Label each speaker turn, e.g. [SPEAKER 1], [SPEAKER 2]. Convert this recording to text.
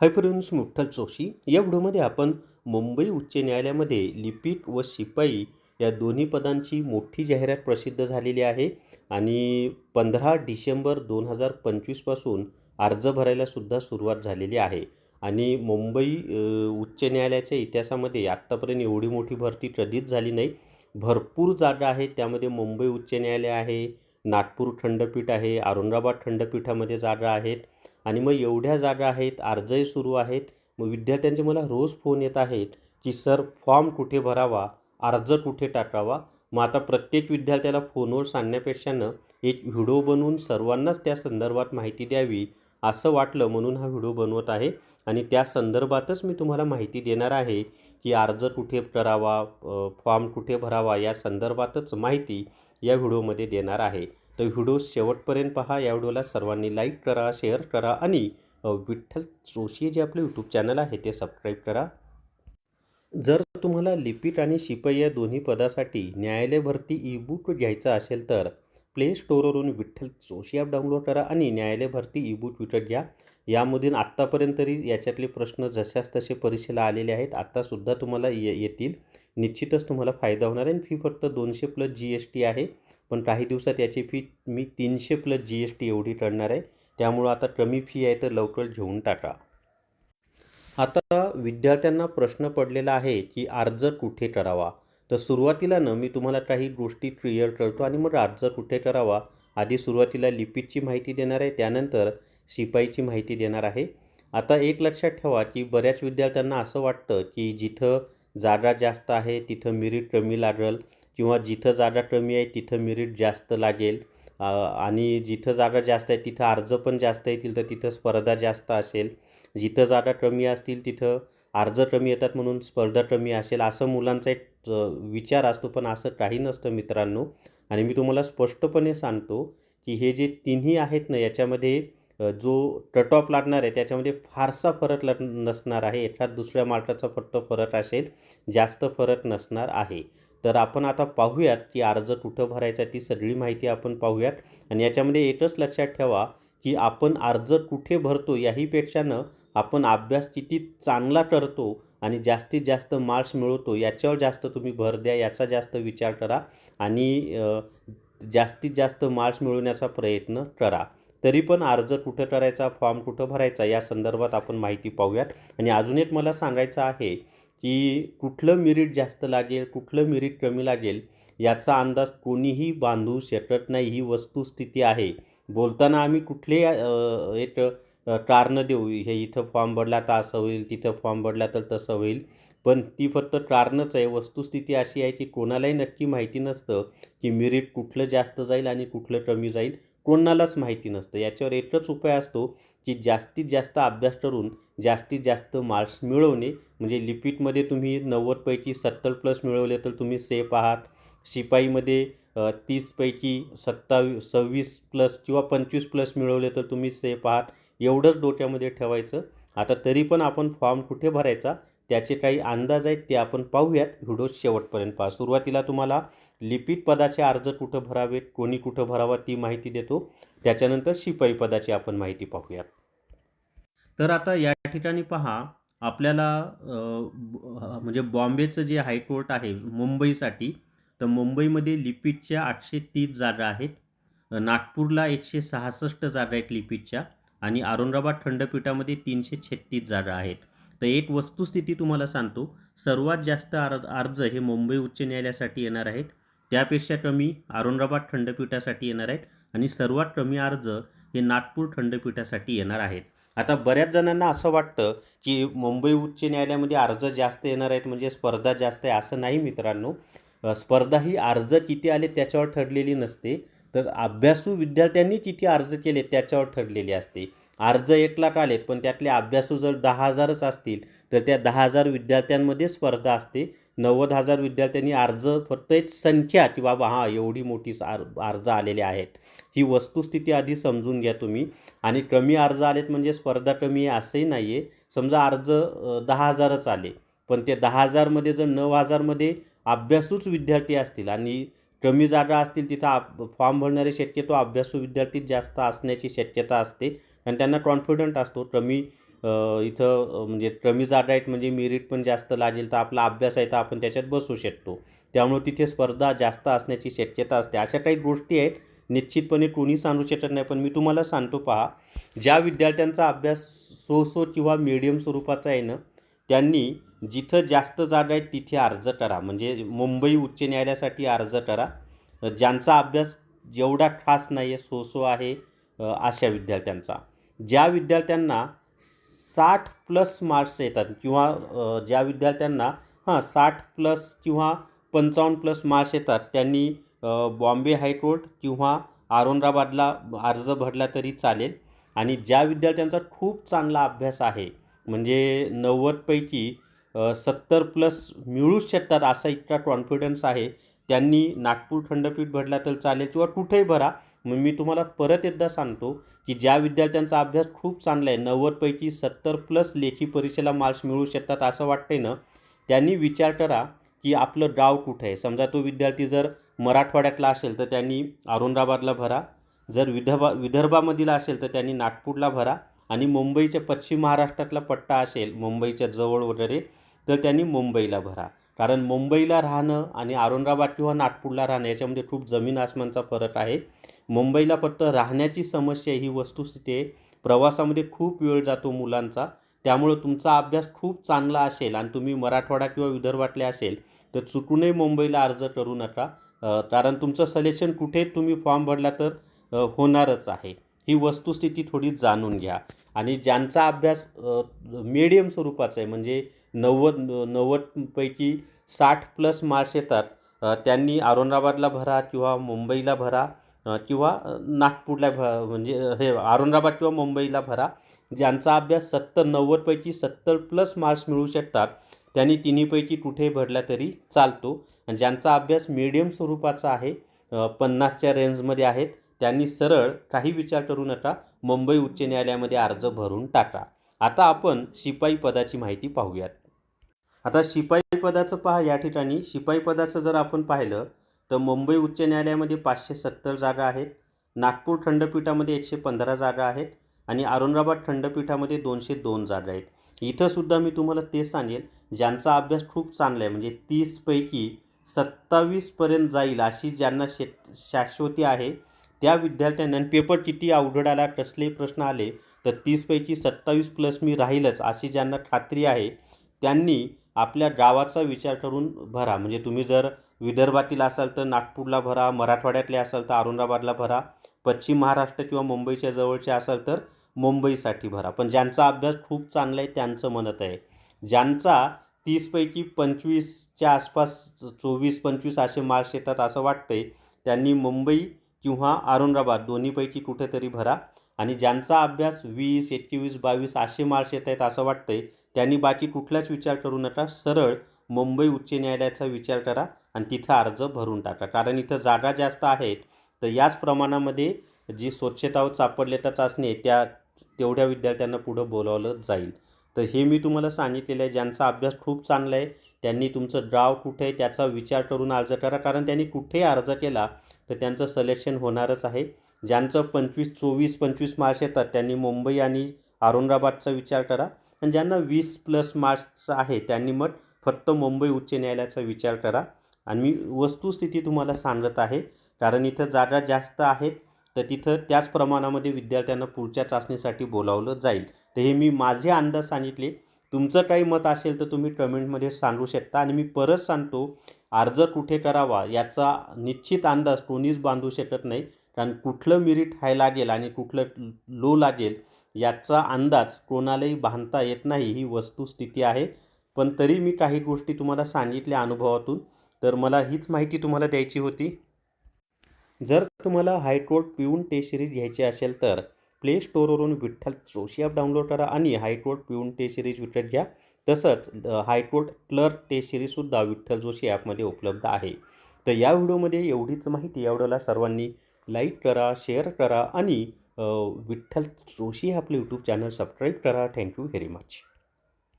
[SPEAKER 1] Hi friends मुठ्ठल Joshi या व्हिडिओमध्ये आपण मुंबई उच्च न्यायालयामध्ये लिपिक व शिपाई या दोन्ही पदांची मोठी जाहिरात प्रसिद्ध झालेली आहे आणि पंधरा डिसेंबर दोन हजार पंचवीसपासून अर्ज भरायलासुद्धा सुरुवात झालेली आहे. आणि मुंबई उच्च न्यायालयाच्या इतिहासामध्ये आत्तापर्यंत एवढी मोठी भरती कधीच झाली नाही. भरपूर जागा आहेत. त्यामध्ये मुंबई उच्च न्यायालय आहे नागपूर खंडपीठ आहे औरंगाबाद खंडपीठामध्ये जागा आहेत. आणि मग एवढ्या जागा आहेत अर्जही सुरू आहेत. मग विद्यार्थ्यांचे मला रोज फोन येत आहेत की सर फॉर्म कुठे भरावा? अर्ज कुठे टाकावा? मग आता प्रत्येक विद्यार्थ्याला फोनवर सांगण्यापेक्षानं एक व्हिडिओ बनवून सर्वांनाच त्या संदर्भात माहिती द्यावी असं वाटलं म्हणून हा व्हिडिओ बनवत आहे. आणि त्या संदर्भातच मी तुम्हाला माहिती देणार आहे की अर्ज कुठे करावा? फॉर्म कुठे भरावा? या संदर्भातच माहिती या व्हिडिओमध्ये देणार आहे. तर व्हिडिओ शेवटपर्यंत पहा. या व्हिडिओला सर्वांनी लाईक करा शेअर करा आणि विठ्ठल जोशी जे आपलं यूट्यूब चॅनल आहे ते सबस्क्राईब करा. जर तुम्हाला लिपिक आणि शिपाई या दोन्ही पदासाठी न्यायालय भरती ई बुक घ्यायचा असेल तर प्ले स्टोरवरून विठ्ठल जोशी ॲप डाउनलोड करा आणि न्यायालय भरती ई बुक विकत घ्या. यामधून आत्तापर्यंत तरी याच्यातले प्रश्न जशाच तसे परीक्षेला आलेले आहेत. आत्तासुद्धा तुम्हाला ये येतील. निश्चितच तुम्हाला फायदा होणार आहे. आणि फी फक्त दोनशे प्लस जी एस टी आहे. पण काही दिवसात याची फी मी तीनशे प्लस जी एस टी एवढी करणार आहे. त्यामुळं आता कमी फी आहे तर लवकर घेऊन टाका. आता विद्यार्थ्यांना प्रश्न पडलेला आहे की अर्ज कुठे करावा? तर सुरुवातीला ना मी तुम्हाला काही गोष्टी क्लिअर करतो आणि मग अर्ज कुठे करावा? आधी सुरुवातीला लिपिकची माहिती देणार आहे. त्यानंतर शिपाईची माहिती देणार आहे. आता एक लक्षात ठेवा की बऱ्याच विद्यार्थ्यांना असं वाटतं की जिथं जागा जास्त आहे तिथं मिरीट कमी लागेल किंवा जिथं जागा कमी आहे तिथं मिरीट जास्त लागेल. आणि जिथं जागा जास्त आहे तिथं अर्ज पण जास्त येतील तर तिथं स्पर्धा जास्त असेल. जिथं जागा कमी असतील तिथं अर्ज कमी येतात म्हणून स्पर्धा कमी असेल असं मुलांचा एक विचार असतो. पण असं काही नसतं मित्रांनो. आणि मी तुम्हाला स्पष्टपणे सांगतो की हे जे तिन्ही आहेत ना याच्यामध्ये जो टटॉप लागणार आहे त्याच्यामध्ये फारसा फरक लग नसणार आहे. एखाद दुसऱ्या मार्काचा फक्त फरक असेल जास्त फरक नसणार आहे. तर आपण आता पाहूयात की अर्ज कुठं भरायचा ती सगळी माहिती आपण पाहूयात. आणि याच्यामध्ये एकच लक्षात ठेवा की आपण अर्ज कुठे भरतो याहीपेक्षानं आपण अभ्यास किती चांगला करतो आणि जास्तीत जास्त मार्क्स मिळवतो याच्यावर जास्त तुम्ही भर द्या याचा जास्त विचार करा आणि जास्तीत जास्त मार्क्स मिळवण्याचा प्रयत्न करा. तरी पण अर्ज कुठं करायचा फॉर्म कुठं भरायचा या संदर्भात आपण माहिती पाहूयात. आणि अजून एक मला सांगायचं आहे की कुठलं मिरिट जास्त लागेल कुठलं मिरिट कमी लागेल याचा अंदाज कोणीही बांधू शकत नाही. ही वस्तुस्थिती आहे. बोलताना आम्ही कुठले एक कारणं देऊ? हे इथं फॉर्म भरला तर असं होईल तिथं फॉर्म भरला तर तसं होईल. पण ती फक्त कारणच आहे. वस्तुस्थिती अशी आहे की कोणालाही नक्की माहिती नसतं की मिरिट कुठलं जास्त जाईल आणि कुठलं कमी जाईल. कोणालाच माहिती नसतं. याच्यावर एकच उपाय असतो की जास्तीत जास्त अभ्यास करून जास्तीत जास्त मार्क्स मिळवणे. म्हणजे लिपिकमध्ये तुम्ही नव्वदपैकी सत्तर प्लस मिळवले तर तुम्ही सेफ आहात. शिपाईमध्ये तीसपैकी सत्तावीस सव्वीस प्लस किंवा पंचवीस प्लस मिळवले तर तुम्ही सेफ आहात. एवढंच डोक्यामध्ये ठेवायचं. आता तरी पण आपण फॉर्म कुठे भरायचा? त्याचे काही अंदाज आहेत ते आपण पाहूयात. व्हिडिओ शेवटपर्यंत पहा. सुरुवातीला तुम्हाला लिपिक पदाचे अर्ज कुठं भरावेत कोणी कुठं भरावा ती माहिती देतो. त्याच्यानंतर शिपाई पदाची आपण माहिती पाहूयात. तर आता या ठिकाणी पहा आपल्याला म्हणजे बॉम्बेचं जे हायकोर्ट आहे मुंबईसाठी तर मुंबईमध्ये लिपिकच्या आठशे तीस जागा आहेत. नागपूरला एकशे सहासष्ट जागा आहेत लिपिकच्या आणि औरंगाबाद खंडपीठामध्ये तीनशे छत्तीस जागा आहेत. तर एक वस्तुस्थिती तुम्हाला सांगतो. सर्वात जास्त अर्ज अर्ज हे मुंबई उच्च न्यायालयासाठी येणार आहेत. त्यापेक्षा कमी औरंगाबाद खंडपीठासाठी येणार आहेत. आणि सर्वात कमी अर्ज हे नागपूर खंडपीठासाठी येणार आहेत. आता बऱ्याच जणांना असं वाटतं की मुंबई उच्च न्यायालयामध्ये अर्ज जास्त येणार आहेत म्हणजे स्पर्धा जास्त आहे असं नाही मित्रांनो. स्पर्धा ही अर्ज किती आले त्याच्यावर ठरलेली नसते. तर अभ्यासू विद्यार्थ्यांनी किती अर्ज केले त्याच्यावर ठरलेली असते. अर्ज एक लाख आलेत पण त्यातले अभ्यासू जर दहा हजारच असतील तर त्या दहा हजार विद्यार्थ्यांमध्ये स्पर्धा असते. नव्वद हजार विद्यार्थ्यांनी अर्ज फक्त एक संख्या की बाबा हां एवढी मोठी आर अर्ज आलेले आहेत. ही वस्तुस्थिती आधी समजून घ्या तुम्ही. आणि कमी अर्ज आलेत म्हणजे स्पर्धा कमी आहे असंही नाही आहे समजा अर्ज दहा हजारच आले पण ते दहा हजारमध्ये जर नऊ हजारमध्ये अभ्यासूच विद्यार्थी असतील आणि कमी जागा असतील तिथं आप फॉर्म भरणारे शक्यतो अभ्यासू विद्यार्थी जास्त असण्याची शक्यता असते. आणि त्यांना कॉन्फिडंट असतो. कमी इथं म्हणजे कमी जागा आहेत म्हणजे मेरिट पण जास्त लागेल तर आपला अभ्यास आहे तर आपण त्याच्यात बसू शकतो. त्यामुळे तिथे स्पर्धा जास्त असण्याची शक्यता असते. अशा काही गोष्टी आहेत. निश्चितपणे कोणी सांगू शकत नाही पण मी तुम्हाला सांगतो पहा. ज्या विद्यार्थ्यांचा अभ्यास सो सो किंवा मीडियम स्वरूपाचा आहे ना त्यांनी जिथं जास्त जागा आहेत तिथे अर्ज करा. म्हणजे मुंबई उच्च न्यायालयासाठी अर्ज करा. ज्यांचा अभ्यास जेवढा खास नाही आहे सो सो आहे अशा विद्यार्थ्यांचा. ज्या विद्यार्थ्यांना साठ प्लस मार्क्स येतात किंवा ज्या विद्यार्थ्यांना हां साठ प्लस किंवा पंचावन्न प्लस मार्क्स येतात त्यांनी बॉम्बे हायकोर्ट किंवा औरंगाबादला अर्ज भरला तरी चालेल. आणि ज्या विद्यार्थ्यांचा खूप चांगला अभ्यास आहे म्हणजे नव्वदपैकी सत्तर प्लस मिळूच शकतात असा इतका कॉन्फिडन्स आहे त्यांनी नागपूर खंडपीठ भरला तर चालेल किंवा कुठेही भरा मग मी तुम्हाला परत एकदा सांगतो की ज्या विद्यार्थ्यांचा अभ्यास खूप चांगला आहे नव्वदपैकी सत्तर प्लस लेखी परीक्षेला मार्क्स मिळू शकतात असं वाटतंय ना त्यांनी विचार करा की आपलं गाव कुठं आहे. समजा तो विद्यार्थी जर मराठवाड्यातला असेल तर त्यांनी औरंगाबादला भरा जर विदर्भा विदर्भामधील असेल तर त्यांनी नागपूरला भरा आणि मुंबईच्या पश्चिम महाराष्ट्रातला पट्टा असेल मुंबईच्या जवळ वगैरे तर त्यांनी मुंबईला भरा. कारण मुंबईला राहणं आणि औरंगाबाद किंवा नागपूरला राहणं याच्यामध्ये खूप जमीन आसमानचा फरक आहे. मुंबईला फक्त राहण्याची समस्या ही वस्तुस्थिती आहे. प्रवासामध्ये खूप वेळ जातो मुलांचा. त्यामुळं तुमचा अभ्यास खूप चांगला असेल आणि तुम्ही मराठवाडा किंवा विदर्भातले असेल तर चुकूनही मुंबईला अर्ज करू नका. कारण तुमचं सलेक्शन कुठे तुम्ही फॉर्म भरला तर होणारच आहे. ही वस्तुस्थिती थोडी जाणून घ्या. आणि ज्यांचा अभ्यास मीडियम स्वरूपाचा आहे म्हणजे नव्वद नव्वदपैकी साठ प्लस मार्क्स येतात त्यांनी औरंगाबादला भरा किंवा मुंबईला भरा. किंवा नागपूरला भ म्हणजे हे औरंगाबाद किंवा मुंबईला भरा ज्यांचा अभ्यास सत्तर नव्वदपैकी सत्तर प्लस मार्क्स मिळू शकतात त्यांनी तिन्हीपैकी कुठेही भरला तरी चालतो. आणि ज्यांचा अभ्यास मीडियम स्वरूपाचा आहे पन्नासच्या रेंजमध्ये आहेत त्यांनी सरळ काही विचार करू नका मुंबई उच्च न्यायालयामध्ये अर्ज भरून टाका. आता आपण शिपाई पदाची माहिती पाहूयात. आता शिपाई पदाचं पहा या ठिकाणी शिपाई पदाचं जर आपण पाहिलं तर मुंबई उच्च न्यायालयामध्ये पाचशे सत्तर जागा आहेत. नागपूर खंडपीठामध्ये एकशे पंधरा जागा आहेत आणि औरंगाबाद खंडपीठामध्ये दोनशे दोन जागा आहेत. इथंसुद्धा मी तुम्हाला तेच सांगेल ज्यांचा अभ्यास खूप चांगला आहे म्हणजे तीसपैकी सत्तावीसपर्यंत जाईल अशी ज्यांना शे शाश्वती आहे त्या विद्यार्थ्यांना पेपर किती अवघड आला कसले प्रश्न आले तर तीसपैकी सत्तावीस प्लस मी राहीलच अशी ज्यांना खात्री आहे त्यांनी आपल्या गावाचा विचार करून भरा. म्हणजे तुम्ही जर विदर्भातील असाल तर नागपूरला भरा मराठवाड्यातले असाल तर औरंगाबादला भरा पश्चिम महाराष्ट्र किंवा मुंबईच्या जवळचे असाल तर मुंबईसाठी भरा. पण ज्यांचा अभ्यास खूप चांगला आहे त्यांचं म्हणत आहे. ज्यांचा तीसपैकी पंचवीसच्या आसपास चोवीस पंचवीस असे मार्क्स येतात असं वाटतंय त्यांनी मुंबई किंवा औरंगाबाद दोन्हीपैकी कुठेतरी भरा. आणि ज्यांचा अभ्यास वीस एकवीस बावीस असे मार्क्स येत आहेत असं वाटतंय त्यांनी बाकी कुठलाच विचार करू नका. सरळ मुंबई उच्च न्यायालयाचा विचार करा आणि तिथं अर्ज भरून टाका. कारण इथं जागा जास्त आहेत तर याच प्रमाणामध्ये जी स्वच्छता व चापडलेता चाचणी आहे त्या तेवढ्या विद्यार्थ्यांना पुढं बोलावलं जाईल. तर हे मी तुम्हाला सांगितलेलं आहे ज्यांचा अभ्यास खूप चांगला आहे त्यांनी तुमचं गाव कुठे आहे त्याचा विचार करून अर्ज करा. कारण त्यांनी कुठेही अर्ज केला तर त्यांचं सलेक्शन होणारच आहे. ज्यांचं पंचवीस चोवीस पंचवीस मार्क्स येतात त्यांनी मुंबई आणि औरंगाबादचा विचार करा. आणि ज्यांना वीस प्लस मार्क्स आहे त्यांनी मग फक्त मुंबई उच्च न्यायालयाचा विचार करा. आणि मी वस्तुस्थिती तुम्हाला सांगत आहे. कारण इथं जागा जास्त आहेत तर तिथं त्याच प्रमाणामध्ये विद्यार्थ्यांना पुढच्या चाचणीसाठी बोलावलं जाईल. तर हे मी माझे अंदाज सांगितले. तुमचं काही मत असेल तर तुम्ही कमेंटमध्ये सांगू शकता. आणि मी परत सांगतो अर्ज कुठे करावा याचा निश्चित अंदाज कोणीच बांधू शकत नाही. कारण कुठलं मिरिट हाय लागेल आणि कुठलं लो लागेल याचा अंदाज कोणालाही बांधता येत नाही. ही वस्तुस्थिती आहे. पण तरी मी काही गोष्टी तुम्हाला सांगितल्या अनुभवातून तर मला हीच माहिती तुम्हाला द्यायची होती. जर तुम्हाला हायकोर्ट पिऊन टेस्ट सिरीज घ्यायची असेल तर प्ले स्टोअरवरून विठ्ठल जोशी ॲप डाउनलोड करा आणि high court peon test series विकत घ्या. तसंच हायकोर्ट क्लर्क टेस्ट सिरीजसुद्धा विठ्ठल जोशी ॲपमध्ये उपलब्ध आहे. तर या व्हिडिओमध्ये एवढीच माहिती या व्हिडिओला सर्वांनी लाईक करा शेअर करा आणि विठ्ठल जोशी आपलं यूट्यूब चॅनल सबस्क्राईब करा. Thank you very much.